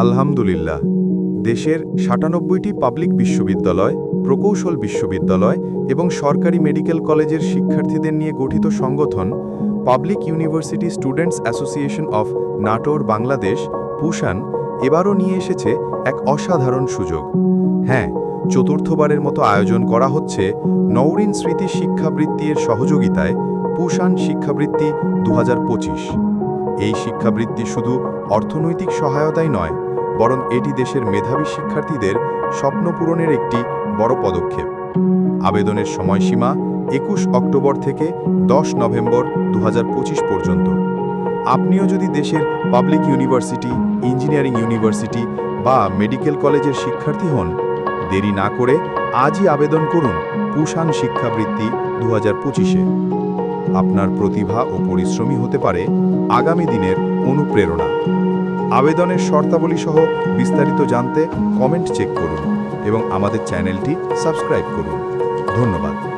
আলহামদুলিল্লাহ। দেশের সাতানব্বইটি পাবলিক বিশ্ববিদ্যালয়, প্রকৌশল বিশ্ববিদ্যালয় এবং সরকারি মেডিকেল কলেজের শিক্ষার্থীদের নিয়ে গঠিত সংগঠন public university students association of Natore, Bangladesh, Pushan, এবারও নিয়ে এসেছে এক অসাধারণ সুযোগ। হ্যাঁ চতুর্থবারের মতো আয়োজন করা হচ্ছে নৌরিন স্মৃতি শিক্ষাবৃত্তির সহযোগিতায় পুশান শিক্ষাবৃত্তি দু হাজার পঁচিশ। এই শিক্ষাবৃত্তি শুধু অর্থনৈতিক সহায়তাই নয় বরং এটি দেশের মেধাবী শিক্ষার্থীদের স্বপ্ন পূরণের একটি বড় পদক্ষেপ। আবেদনের সময়সীমা একুশ অক্টোবর থেকে দশ নভেম্বর দু হাজার পঁচিশ পর্যন্ত। আপনিও যদি দেশের পাবলিক ইউনিভার্সিটি, ইঞ্জিনিয়ারিং ইউনিভার্সিটি বা মেডিকেল কলেজের শিক্ষার্থী হন, দেরি না করে আজই আবেদন করুন পুষান শিক্ষাবৃত্তি দু পঁচিশে। আপনার প্রতিভা ও পরিশ্রমী হতে পারে আগামী দিনের অনুপ্রেরণা। আবেদনের শর্তাবলী সহ বিস্তারিত জানতে কমেন্ট চেক করুন এবং আমাদের চ্যানেলটি সাবস্ক্রাইব করুন। ধন্যবাদ।